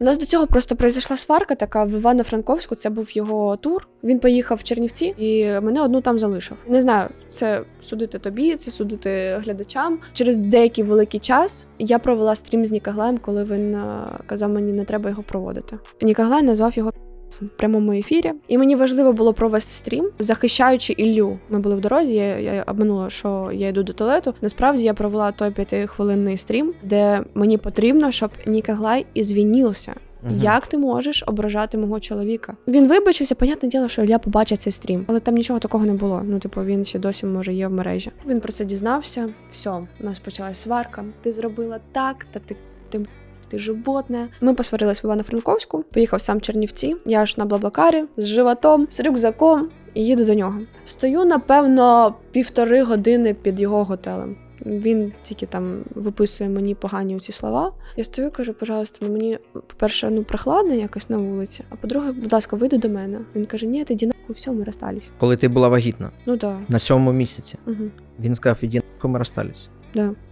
У нас до цього просто произошла сварка така в Івано-Франковську. Це був його тур. Він поїхав в Чернівці і мене одну там залишив. Не знаю, це судити тобі, це судити глядачам. Через деякий великий час я провела стрім з Нікаглаєм, коли він е, казав мені, не треба його проводити. Нікаглай назвав його в прямому ефірі, і мені важливо було провести стрім, захищаючи Іллю. Ми були в дорозі. Я, я обманула, що я йду до туалету. Насправді я провела той п'ятихвилинний стрім, де мені потрібно, щоб Нікаглай ізвінівся. Мгм. Як ти можеш ображати мого чоловіка? Він вибачився, понятне діло, що Ілля побачить цей стрім, але там нічого такого не було. Ну, типу, він ще досі може є в мережі. Він про це дізнався. Все, у нас почалась сварка. Ти зробила так, та ти. ти ти животне. Ми посварились в Івано-Франковську, поїхав сам в Чернівці. Я ж на Блаблакарі з животом, з рюкзаком і їду до нього. Стою, напевно, півтори години під його готелем. Він тільки там виписує мені погані ці слова. Я стою, кажу, пожалуйста, ну мені, по-перше, ну прохладно якось на вулиці. А по-друге, будь ласка, вийди до мене. Він каже: Ні, ти іди нахуй, все, ми розстались. Коли ти була вагітна Ну так, на сьомому місяці, угу, він сказав, іди нахуй, ми розстались. да.